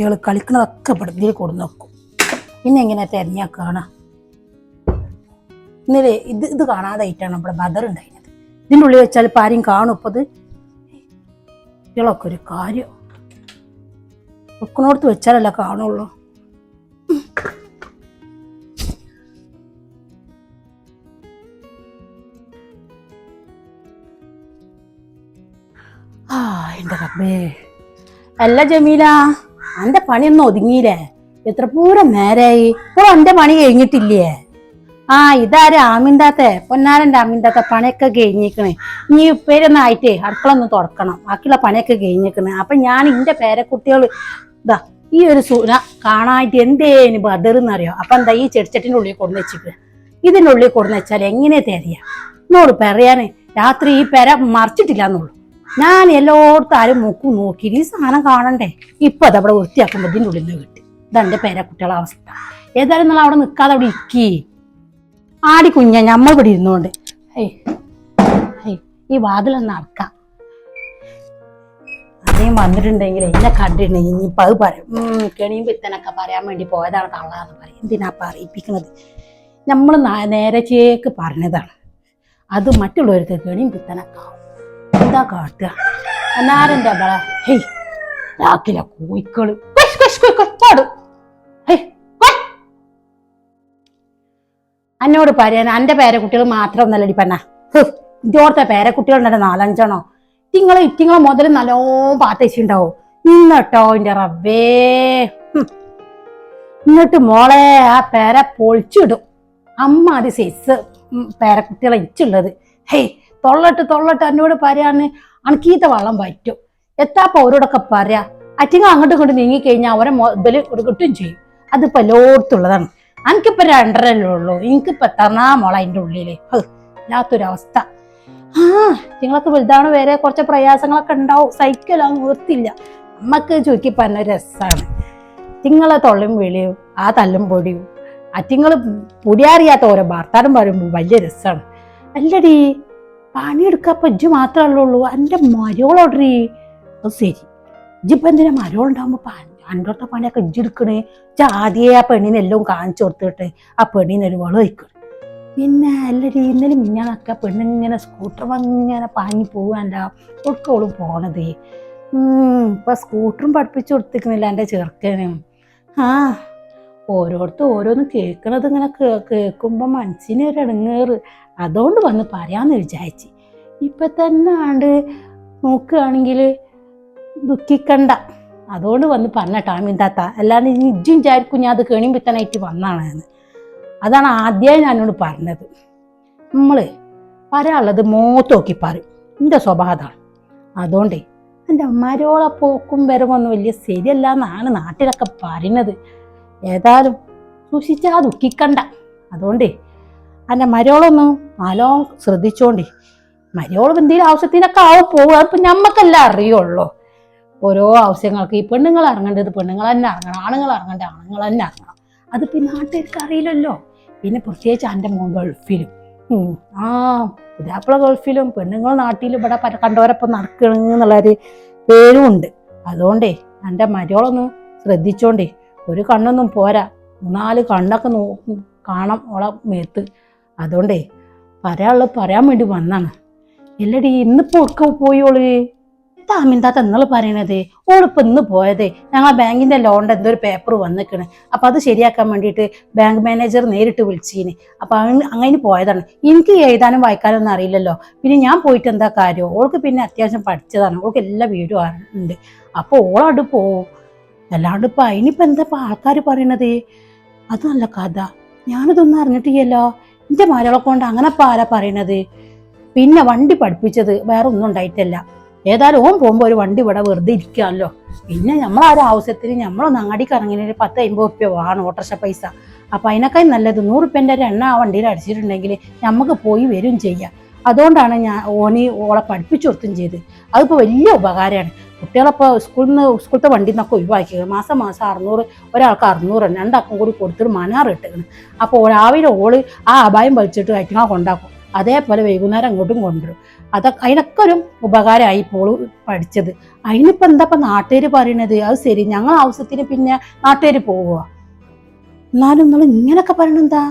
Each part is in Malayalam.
കുട്ടികൾ കളിക്കുന്നതൊക്കെ ഇതിൽ കൊടുന്ന് വെക്കും. പിന്നെ എങ്ങനെ തെരഞ്ഞാ കാണാം ഇന്നലെ ഇത് ഇത് കാണാതായിട്ടാണ് നമ്മുടെ ബദർ ഉണ്ടായിരുന്നത്. ഇതിന്റെ ഉള്ളിൽ വെച്ചാൽ ഇപ്പം ആരും കാണും ഇപ്പം ഇത്. കുട്ടികളൊക്കെ ഒരു കാര്യം. വെക്കണോടത്ത് വെച്ചാലല്ല കാണുള്ളൂ. ആ എന്റെ റബ്ബേ. അല്ല ജമീല. അന്റെ പണിയൊന്നും ഒതുങ്ങിയില്ലേ? എത്ര പൂരം നേരായി. ഇപ്പോൾ എന്റെ പണി കഴിഞ്ഞിട്ടില്ലേ? ആ ഇതാര് ആമിന്താത്തെ പൊന്നാരന്റെ ആമിന്താത്ത പണിയൊക്കെ കഴിഞ്ഞിരിക്കണേ. നീ ഉപ്പേരൊന്നും ആയിട്ടേ അടുക്കള ഒന്ന് തുറക്കണം. ബാക്കിയുള്ള പണിയൊക്കെ കഴിഞ്ഞിരിക്കണേ. അപ്പൊ ഞാൻ ഇന്റെ പേരക്കുട്ടികൾ ഇതാ ഈ ഒരു സൂന കാണാനായിട്ട് എന്തേന് ബദർന്നറിയോ? അപ്പൊ എന്താ ഈ ചെടിച്ചട്ടിന്റെ ഉള്ളിൽ കൊടുന്ന് വെച്ചിട്ട് ഇതിന്റെ ഉള്ളിൽ കൊടുന്ന് വെച്ചാൽ എങ്ങനെ തരിക എന്നോട് പറയാനേ രാത്രി ഈ പെര മറിച്ചിട്ടില്ല എന്നുള്ളൂ. ഞാൻ എല്ലായിടത്തും ആരും നോക്കും നോക്കി ഈ സാധനം കാണണ്ടേ? ഇപ്പൊ അത് അവിടെ വൃത്തിയാക്കുമ്പോ ഇതിന്റെ ഉള്ളിൽ നിന്ന് കിട്ടി. ഇതെന്റെ പേരക്കുട്ടികളെ അവസ്ഥ. ഏതായാലും നിങ്ങൾ അവിടെ നിൽക്കാതെ അവിടെ ഇക്കി ആടി കുഞ്ഞ ഞമ്മൾ ഇവിടെ ഇരുന്നോണ്ട്. ഈ വാതിലൊന്ന് അടക്കാം. അതേം വന്നിട്ടുണ്ടെങ്കിൽ എന്നെ കണ്ടിട്ടുണ്ടെങ്കിൽ ഇനിയിപ്പോൾ അത് പറയും. കെണിയും പിത്തനൊക്കെ പറയാൻ വേണ്ടി പോയതാണ് തള്ളാന്ന് പറയും. എന്തിനാ പറയിപ്പിക്കുന്നത് നമ്മൾ നേരെ ചേക്ക് പറഞ്ഞതാണ്. അത് മറ്റുള്ളവർക്ക് കെണിയും പിത്തനൊക്കെ ആവും. എന്താ കാട്ടുക. അന്നാരന്റെ ബള ഹേയ് രാക്കിലെ കോയിക്കൾ. എന്നോട് പറയാൻ എന്റെ പേരക്കുട്ടികൾ മാത്രം ഒന്നല്ലടി പെണ്ണ. ഇതോടത്തെ പേരക്കുട്ടികളുണ്ടെ നാലഞ്ചെണ്ണോ? ഇറ്റിങ്ങളെ ഇറ്റിങ്ങളെ മുതൽ നല്ലോ പാത്തേച്ചുണ്ടാവും? ഇന്നട്ടോ റബ്ബേ. ഹും. എന്നിട്ട് മോളെ ആ പേര പൊളിച്ചിടും. അമ്മ അത് സൈസ് പേരക്കുട്ടികളെ ഇച്ചുള്ളത്. ഹേയ് തൊള്ളട്ട് തൊള്ളട്ട് എന്നോട് പറയാന്ന് അണക്കീത്ത വെള്ളം പറ്റും എത്താപ്പ അവരോടൊക്കെ പറയാ? അറ്റിങ്ങ അങ്ങോട്ടും ഇങ്ങോട്ടും നീങ്ങിക്കഴിഞ്ഞാൽ അവരെ മുതൽ കിട്ടും ചെയ്യും. അതിപ്പോ എല്ലായിടത്തുള്ളതാണ് എനിക്കിപ്പോ രണ്ടരല്ലേ ഉള്ളൂ. എനിക്കിപ്പോ എത്തണാ മോള അതിന്റെ ഉള്ളിലെ? ഇല്ലാത്തൊരവസ്ഥ. ആ നിങ്ങളൊക്കെ വലുതാണ് വേറെ കുറച്ച് പ്രയാസങ്ങളൊക്കെ ഉണ്ടാവും. സഹിക്കലാ നിർത്തില്ല. നമ്മക്ക് ചുരുക്കി പറഞ്ഞ രസാണ്. നിങ്ങളെ തൊള്ളും വിളിയും ആ തല്ലും പൊടിയും. അറ്റിങ്ങൾ പൊടിയാറിയാത്ത ഓരോ ഭർത്താനം പറയുമ്പോൾ വലിയ രസമാണ് അല്ലടി പണിയെടുക്കപ്പോ ഇജ്ജ് മാത്രമല്ലേ ഉള്ളൂ. എന്റെ മരോളോടറി അത് ശരി. ഇജ്ജിപ്പം എന്തിനാ മരോളുണ്ടാകുമ്പോൾ അന്റോട്ട പണിയൊക്കെ ഇജ്ജെടുക്കണേ എടുക്കണേ? ആദ്യമേ ആ പെണ്ണിനെല്ലാം കാണിച്ചു കൊടുത്തിട്ട് ആ പെണ്ണിനൊരു വളം വയ്ക്കണം. പിന്നെ എല്ലാവരും ഇന്നലെ മിഞ്ഞാന്നൊക്കെ പെണ്ണിങ്ങനെ സ്കൂട്ടർ ഇങ്ങനെ പാഞ്ഞു പോകാനല്ല ഒടുക്കോളും പോണത്. ഇപ്പം ഇപ്പൊ സ്കൂട്ടറും പഠിപ്പിച്ചു കൊടുത്തിക്കുന്നില്ല എന്റെ ചെറുക്കനും. ആ ഓരോരുത്തർ ഓരോന്ന് കേൾക്കണത് ഇങ്ങനെ കേ- കേൾക്കുമ്പോ മനസ്സിന് ഒരു ഇടങ്ങേറ്. അതുകൊണ്ട് വന്ന് പറയാമെന്ന് വിചാരിച്ച്. ഇപ്പം തന്നെ ആണ്ട് നോക്കുകയാണെങ്കിൽ ദുഃഖിക്കണ്ട. അതുകൊണ്ട് വന്ന് പറഞ്ഞ ടാമിന്താത്ത അല്ലാണ്ട് ഇനി ഇജ്ജും വിചാരിക്കും ഞാൻ അത് കേണിമ്പിത്തനായിട്ട് വന്നാണ് എന്ന്. അതാണ് ആദ്യമായി ഞാനോട് പറഞ്ഞത്. നമ്മൾ പറയാനുള്ളത് മോത്ത് നോക്കി പറയും. എന്റെ സ്വഭാവം അതാണ്. അതുകൊണ്ടേ എന്റെ അമ്മാരോളെ പോക്കും വരവൊന്നും വലിയ ശരിയല്ല എന്നാണ് നാട്ടിലൊക്കെ പറയുന്നത്. ഏതായാലും സൂക്ഷിച്ചാ ദുഃഖിക്കണ്ട. അതുകൊണ്ടേ എന്റെ മരോളൊന്ന് നല്ലോ ശ്രദ്ധിച്ചോണ്ടേ. മരോളും എന്തെങ്കിലും ആവശ്യത്തിനൊക്കെ ആവും പോകും അതിപ്പോൾ ഞമ്മക്കെല്ലാം അറിയുള്ളൂ. ഓരോ ആവശ്യങ്ങൾക്ക് ഈ പെണ്ണുങ്ങൾ ഇറങ്ങേണ്ടത് പെണ്ണുങ്ങൾ തന്നെ ഇറങ്ങണം ആണുങ്ങൾ ഇറങ്ങേണ്ടത് ആണുങ്ങൾ തന്നെ ഇറങ്ങണം. അത് പിന്നെ നാട്ടുകാർക്ക് അറിയില്ലല്ലോ. പിന്നെ പ്രത്യേകിച്ച് എന്റെ മോൻ ഗൾഫിലും. ആ പുതിയാപ്പിള ഗൾഫിലും പെണ്ണുങ്ങൾ നാട്ടിലും ഇവിടെ കണ്ടവരപ്പം നടക്കണെന്നുള്ളൊരു പേരും ഉണ്ട്. അതുകൊണ്ടേ എന്റെ മരോളൊന്ന് ശ്രദ്ധിച്ചോണ്ടേ. ഒരു കണ്ണൊന്നും പോരാ. മൂന്നാൽ കണ്ണൊക്കെ നോ കാണാം ഓളെ മേത്ത്. അതുകൊണ്ടേ പറയാനുള്ളത് പറയാൻ വേണ്ടി വന്നാണ്. എല്ലടി ഇന്നിപ്പോ ഒക്കെ പോയോൾ താമിന്താത്ത നിങ്ങൾ പറയണത്? ഓളിപ്പോ ഇന്ന് പോയതേ. ഞങ്ങളെ ബാങ്കിന്റെ ലോണിന്റെ എന്തോ ഒരു പേപ്പർ വന്നിക്കണ്. അപ്പൊ അത് ശരിയാക്കാൻ വേണ്ടിയിട്ട് ബാങ്ക് മാനേജർ നേരിട്ട് വിളിച്ചീന്. അപ്പൊ അങ്ങ- അങ്ങനെ പോയതാണ്. എനിക്ക് എഴുതാനും വായിക്കാനും ഒന്നും അറിയില്ലല്ലോ. പിന്നെ ഞാൻ പോയിട്ട് എന്താ കാര്യം? ഓൾക്ക് പിന്നെ അത്യാവശ്യം പഠിച്ചതാണ്. ഓൾക്ക് എല്ലാ വീടും ഉണ്ട്. അപ്പൊ ഓളോട് പോവും. അല്ലാണ്ട് ഇപ്പൊ അതിനിപ്പോ എന്താ ആൾക്കാർ പറയണത്? അത് നല്ല കഥ. ഞാനിതൊന്നും അറിഞ്ഞിട്ടില്ലല്ലോ. എന്റെ മലയാളം കൊണ്ട് അങ്ങനെ ഇപ്പൊ ആരാ പറയണത്? പിന്നെ വണ്ടി പഠിപ്പിച്ചത് വേറെ ഒന്നും ഉണ്ടായിട്ടല്ല. ഏതായാലും ഓൻ പോകുമ്പോൾ ഒരു വണ്ടി ഇവിടെ വെറുതെ ഇരിക്കാമല്ലോ പിന്നെ നമ്മൾ ആ ഒരു ആവശ്യത്തിന് നമ്മളൊന്ന് അങ്ങാടിക്ക് ഇറങ്ങിന് പത്ത് അമ്പത് റുപ്യ വേണം ഓട്ടർഷ പൈസ. അപ്പൊ അതിനൊക്കെ നല്ലത് നൂറ് റുപ്യന്റെ ഒരു എണ്ണ ആ വണ്ടിയിൽ അടിച്ചിട്ടുണ്ടെങ്കിൽ നമുക്ക് പോയി വരും ചെയ്യാം. അതുകൊണ്ടാണ് ഞാൻ ഓനി ഓളെ പഠിപ്പിച്ചു കൊടുത്തും ചെയ്ത്. അതിപ്പോൾ വലിയ ഉപകാരമാണ്. കുട്ടികളപ്പോൾ സ്കൂളിൽ നിന്ന് സ്കൂളത്തെ വണ്ടിയിൽ നിന്നൊക്കെ ഒഴിവാക്കിയത് മാസം മാസം അറുന്നൂറ് ഒരാൾക്ക് അറുന്നൂറ് രണ്ടാൾക്കും കൂടി കൊടുത്തിട്ട് മനാറ് ഇട്ടേക്കണം. അപ്പോൾ രാവിലെ ഓൾ ആ അപായം വലിച്ചിട്ട് അയറ്റിങ്ങളെ കൊണ്ടാക്കും. അതേപോലെ വൈകുന്നേരം അങ്ങോട്ടും കൊണ്ടുവരും. അതൊക്കെ അതിനൊക്കെ ഒരു ഉപകാരമായി ഇപ്പോൾ പഠിച്ചത്. അതിനിപ്പോൾ എന്താ ഇപ്പം നാട്ടുകാർ പറയണത്? അത് ശരി. ഞങ്ങൾ ആവശ്യത്തിന് പിന്നെ നാട്ടുകാർ പോവുക. എന്നാലും നിങ്ങൾ ഇങ്ങനെയൊക്കെ പറയണ എന്താ?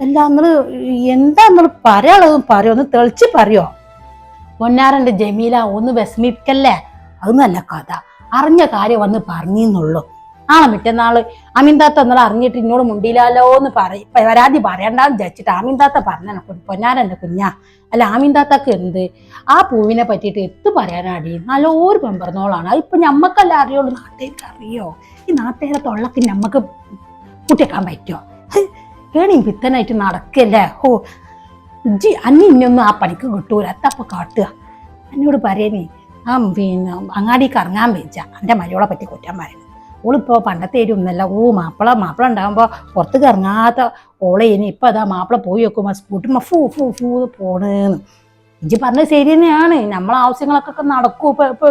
അല്ല നിങ്ങൾ എന്താ നിങ്ങൾ പറയാനുള്ളതും? പറയോ? ഒന്ന് തെളിച്ച് പറയോ? പൊന്നാറുണ്ട് ജമീല ഒന്ന് വിഷമിക്കല്ലേ അത് നല്ല കഥ. അറിഞ്ഞ കാര്യം വന്ന് പറഞ്ഞെന്നുള്ളൂ. നാളെ മറ്റന്നാൾ അമിന്താത്ത എന്നാൽ അറിഞ്ഞിട്ട് എന്നോട് മുണ്ടിയില്ലാലോ എന്ന് പറയും. പരാതി പറയണ്ടെന്ന് വിചാരിച്ചിട്ട് ആമിന്താത്ത പറഞ്ഞ പൊന്നാരന്റെ കുഞ്ഞാ. അല്ല ആമിന്താത്തക്ക് എന്ത്? ആ പൂവിനെ പറ്റിയിട്ട് എത്ത് പറയാനാടി? നല്ലൊരു പെമ്പറന്നോളാണ്. അതിപ്പോ ഞമ്മക്കല്ല അറിയുള്ളൂ. നാട്ടുകാർക്ക് അറിയോ? ഈ നാട്ടുകാരെ തൊള്ളക്ക് ഞമ്മക്ക് കുട്ടിയേക്കാൻ പറ്റുമോ? കേണി പിത്തനായിട്ട് നടക്കല്ലേ? ഓ ജി അന്നി ഇനിയൊന്നും ആ പണിക്ക് കിട്ടൂല. എത്തപ്പോ കാട്ടുക. എന്നോട് പറയണേ ആ പിന്നെ അങ്ങാടിക്ക് ഇറങ്ങാൻ വെച്ച എന്റെ മലയോളെ പറ്റി കുറ്റം പറയുന്നു. ഓളിപ്പോൾ പണ്ടത്തെ ഒന്നല്ല ഓ മാപ്പിള മാപ്പിള ഉണ്ടാകുമ്പോൾ പുറത്തേക്ക് ഇറങ്ങാത്ത ഓളെ ഇനി ഇപ്പം അതാ മാപ്പിള പോയി വെക്കുമ്പോൾ സ്കൂട്ടർ ഫൂ ഫൂ ഫൂ പോണേന്ന്. ഇജ്ജ് പറഞ്ഞത് ശരി തന്നെയാണ്. നമ്മളെ ആവശ്യങ്ങളൊക്കെ നടക്കും. ഇപ്പൊ ഇപ്പൊ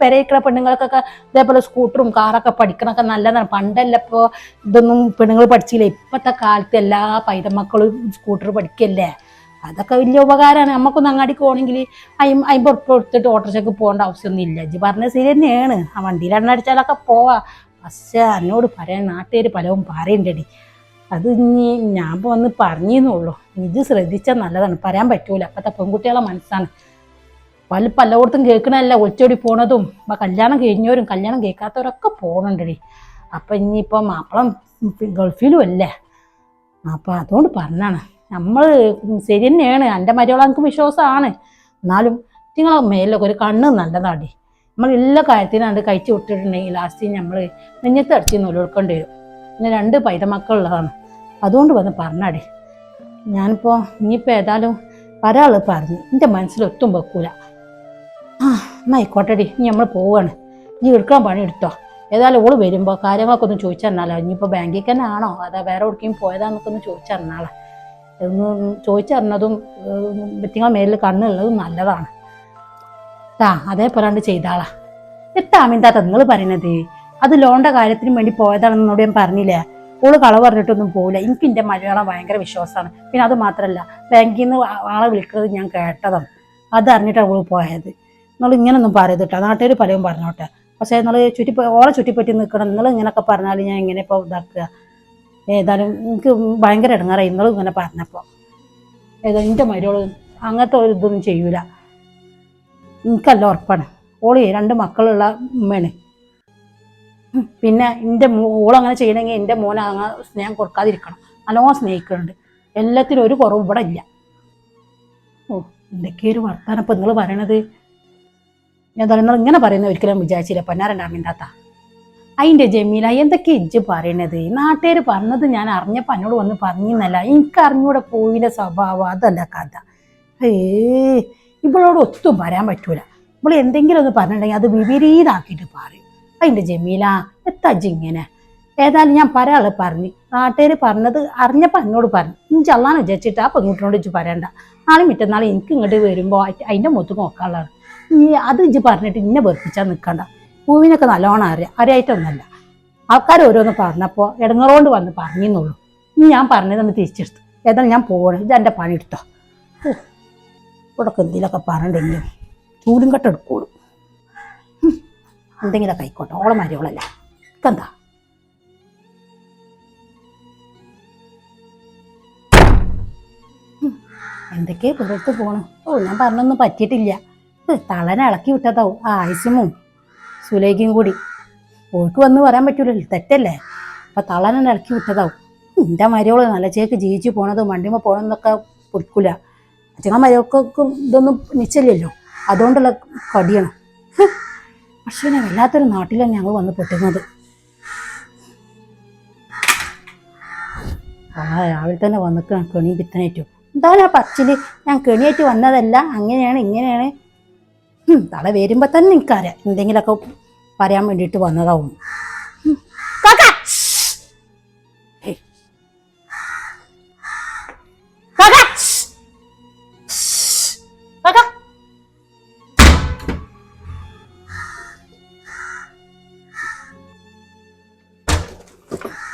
പെരയിക്കുന്ന പെണ്ണുങ്ങൾക്കൊക്കെ ഇതേപോലെ സ്കൂട്ടറും കാറൊക്കെ പഠിക്കണൊക്കെ നല്ലതാണ്. പണ്ടല്ല ഇപ്പോൾ ഇതൊന്നും പെണ്ണുങ്ങൾ പഠിച്ചില്ല. ഇപ്പോഴത്തെ കാലത്ത് എല്ലാ പൈതമക്കളും സ്കൂട്ടർ പഠിക്കല്ലേ? അതൊക്കെ വലിയ ഉപകാരമാണ് നമുക്കൊന്ന് അങ്ങാടിക്ക് പോകണമെങ്കിൽ അയ്യ അമ്പത് ഉറുപ്പ് കൊടുത്തിട്ട് ഓട്ടോറിക്ഷയ്ക്ക് പോകേണ്ട ആവശ്യമൊന്നും ഇല്ല ഇജ്ജ് പറഞ്ഞ ശരി തന്നെയാണ്. ആ വണ്ടിയിൽ എണ്ണ അടിച്ചാലൊക്കെ പോവാ. പക്ഷേ എന്നോട് പറയാൻ നാട്ടുകാർ പലവും പറയണ്ടടി. അത് ഇനി ഞാൻ വന്ന് പറഞ്ഞെന്നുള്ളൂ ഇത് ശ്രദ്ധിച്ചാൽ നല്ലതാണ്. പറയാൻ പറ്റൂല. അപ്പത്തെ പെൺകുട്ടികളെ മനസ്സാണ്. പല പലയിടത്തും കേൾക്കണല്ല ഒളിച്ചോടി പോണതും ഇപ്പൊ കല്യാണം കഴിഞ്ഞവരും കല്യാണം കേൾക്കാത്തവരൊക്കെ പോകണുണ്ടടി അപ്പം ഇനിയിപ്പോൾ മാപ്പളം ഗൾഫിലും അല്ലേ അപ്പം അതുകൊണ്ട് പറഞ്ഞാണ് നമ്മൾ ശരി തന്നെയാണ്. എന്റെ മര്യാദ എനിക്ക് വിശ്വാസമാണ്. എന്നാലും നിങ്ങളെ മേലൊക്കെ ഒരു കണ്ണ് നല്ലതാടി നമ്മൾ എല്ലാ കാര്യത്തിനും അത് കഴിച്ചു വിട്ടിട്ടുണ്ടെങ്കിൽ ലാസ്റ്റ് നമ്മൾ നെഞ്ഞത്ത് അടിച്ച് നൂലൊടുക്കേണ്ടി വരും. പിന്നെ രണ്ട് പൈതമക്കളുള്ളതാണ് അതുകൊണ്ട് വന്ന് പറഞ്ഞാടി. ഞാനിപ്പോൾ ഇനിയിപ്പോൾ ഏതായാലും ഒരാൾ പറഞ്ഞു. എന്റെ മനസ്സിൽ ഒട്ടും വെക്കൂല. ആ എന്നാ ആയിക്കോട്ടെടി. ഇനി നമ്മൾ പോവുകയാണ് നീ എടുക്കാൻ പണി എടുത്തോ. ഏതായാലും ഓൾ വരുമ്പോൾ കാര്യങ്ങളൊക്കെ ഒന്ന് ചോദിച്ചറിഞ്ഞാലോ ഇനിയിപ്പോൾ ബാങ്കിൽ തന്നെ ആണോ? അതാ വേറെ എവിടേക്കും പോയതാന്നൊക്കെ ഒന്ന് ചോദിച്ചാൽ ഒന്ന് ചോദിച്ചറിഞ്ഞതും വ്യക്തികളെ മേലിൽ കണ്ണുള്ളതും നല്ലതാണ്. താ അതേപോലാണ്ട് ചെയ്താളാ. എത്താ അമിതാത്ത നിങ്ങൾ പറയണത്? അത് ലോണിന്റെ കാര്യത്തിന് വേണ്ടി പോയതാണെന്നോട് ഞാൻ പറഞ്ഞില്ലേ? ഓൾ കള പറഞ്ഞിട്ടൊന്നും പോകില്ല എനിക്ക് എന്റെ മലയാളം ഭയങ്കര വിശ്വാസമാണ്. പിന്നെ അത് മാത്രമല്ല ബാങ്കിൽ നിന്ന് ആളെ വിളിക്കുന്നത് ഞാൻ കേട്ടതാണ്. അത് അറിഞ്ഞിട്ടാണ് ഓൾ പോയത്. നിങ്ങൾ ഇങ്ങനൊന്നും പറയരുത് കേട്ടോ നാട്ടുകാർ പലരും പറഞ്ഞോട്ടെ. പക്ഷേ നിങ്ങൾ ചുറ്റി ഓളെ ചുറ്റിപ്പറ്റി നിൽക്കണം നിങ്ങൾ ഇങ്ങനെയൊക്കെ പറഞ്ഞാൽ ഞാൻ ഇങ്ങനെ ഇപ്പോൾ ഇതാക്കുക? ഏതായാലും എനിക്ക് ഭയങ്കര ഇടങ്ങാറായി. നിങ്ങൾ ഇങ്ങനെ പറഞ്ഞപ്പോൾ ഏതായാലും എന്റെ മരുവൾ അങ്ങനത്തെ ഒരു ഇതൊന്നും ചെയ്യൂല. എനിക്കല്ല ഉറപ്പാണ്. ഓൾ രണ്ട് മക്കളുള്ള ഉമ്മയാണ്. പിന്നെ എന്റെ ഓളങ്ങനെ ചെയ്യണമെങ്കിൽ എന്റെ മോൻ അങ്ങനെ സ്നേഹം കൊടുക്കാതിരിക്കണം. നല്ലോണം സ്നേഹിക്കുന്നുണ്ട് എല്ലാത്തിനും ഒരു കുറവ് ഇവിടെ ഇല്ല. ഓ എന്തൊക്കെയൊരു വർത്താനം ഇപ്പം നിങ്ങൾ പറയണത്? ഞാൻ നിങ്ങൾ ഇങ്ങനെ പറയുന്ന ഒരിക്കലും വിചാരിച്ചില്ല. പൊന്നാരണ്ടാമിന്റാത്ത അതിന്റെ ജമീല എന്തൊക്കെ ഇജ്ജ് പറയണത്? നാട്ടുകാർ പറഞ്ഞത് ഞാൻ അറിഞ്ഞപ്പോൾ എന്നോട് വന്ന് പറഞ്ഞിന്നല്ല. എനിക്ക് അറിഞ്ഞൂടെ പോയില്ല സ്വഭാവം അതല്ല കഥ. ഏ ഇവളോട് ഒത്തും പറയാൻ പറ്റൂല. ഇവൾ എന്തെങ്കിലും ഒന്ന് പറഞ്ഞിട്ടുണ്ടെങ്കിൽ അത് വിപരീതാക്കിയിട്ട് പറയും. അതിന്റെ ജമീല എത്താജ് ഇങ്ങനെ? ഏതായാലും ഞാൻ പറയാൾ പറഞ്ഞു. നാട്ടുകാർ പറഞ്ഞത് അറിഞ്ഞപ്പോൾ എന്നോട് പറഞ്ഞു. ഇനി അള്ളാന്ന് വിചാരിച്ചിട്ട് ആ പെൺകുട്ടിനോട് ഇജ്ജ് പറയണ്ട. നാളെ മറ്റന്നാൾ എനിക്ക് ഇങ്ങോട്ട് വരുമ്പോൾ അതിന്റെ മുത്ത് നോക്കാനുള്ളതാണ്. നീ അത് ഇജ്ജ് പറഞ്ഞിട്ട് ഇന്നെ വെറുപ്പിച്ചാൽ നിൽക്കണ്ട പൂവിനൊക്കെ നല്ലോണം അറിയാം അറിയായിട്ടൊന്നല്ല ആൾക്കാർ ഓരോന്ന് പറഞ്ഞപ്പോൾ ഇടങ്ങറോണ്ട് വന്ന് പറഞ്ഞെന്നുള്ളൂ. ഇനി ഞാൻ പറഞ്ഞതൊന്ന് തിരിച്ചെടുത്തു. ഏതായാലും ഞാൻ പോകണം ഇത് എന്റെ പണി എടുത്തോ ഇവിടെ എന്തെങ്കിലുമൊക്കെ പറഞ്ഞിട്ടുണ്ടെങ്കിലും ചൂടും കട്ട എടുക്കുള്ളൂ. ഉം. എന്തെങ്കിലുമൊക്കെ ആയിക്കോട്ടെ. ഓളെ മരിയോളല്ല എന്താ എന്തൊക്കെയാ പുറത്ത് പോണം. ഓ ഞാൻ പറഞ്ഞൊന്നും പറ്റിയിട്ടില്ല. തളനെ ഇളക്കി വിട്ടതാവും. ആ ആയിസുമും സുലേഖയും കൂടി. ഓൾക്ക് വന്ന് പറയാൻ പറ്റൂലല്ലോ തെറ്റല്ലേ? അപ്പൊ തളനെ ഇളക്കി വിട്ടതാവും. എന്റെ മരിയോൾ നല്ല ചേക്ക് ജീവിച്ച് പോണതും വണ്ടിമ പോണെന്നൊക്കെ പൊടിക്കൂല അച്ഛന മരിയൊക്കെ ഇതൊന്നും നിശ്ചയില്ലല്ലോ അതുകൊണ്ടുള്ള കടിയാണ്. പക്ഷെ വല്ലാത്തൊരു നാട്ടിലാണ് ഞങ്ങൾ വന്ന് പെട്ടുന്നത്. ആ രാവിലെ തന്നെ വന്നിട്ട് കെണി പിത്തനേറ്റു എന്താ ഞാൻ പച്ചിൽ ഞാൻ കെണിയായിട്ട് വന്നതല്ല അങ്ങനെയാണ് ഇങ്ങനെയാണ്. തല വരുമ്പോ തന്നെ എനിക്കറിയാം. എന്തെങ്കിലുമൊക്കെ പറയാൻ വേണ്ടിട്ട് വന്നതാവും!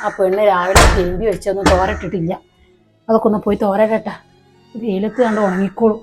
ആ പെണ്ണ് രാവിലെ തിരുമ്പി വെച്ചൊന്നും തോരട്ടിട്ടില്ല. അതൊക്കെ ഒന്ന് പോയി തോരട്ടെ. വെയിലത്ത് കണ്ട് ഉണങ്ങിക്കോളും.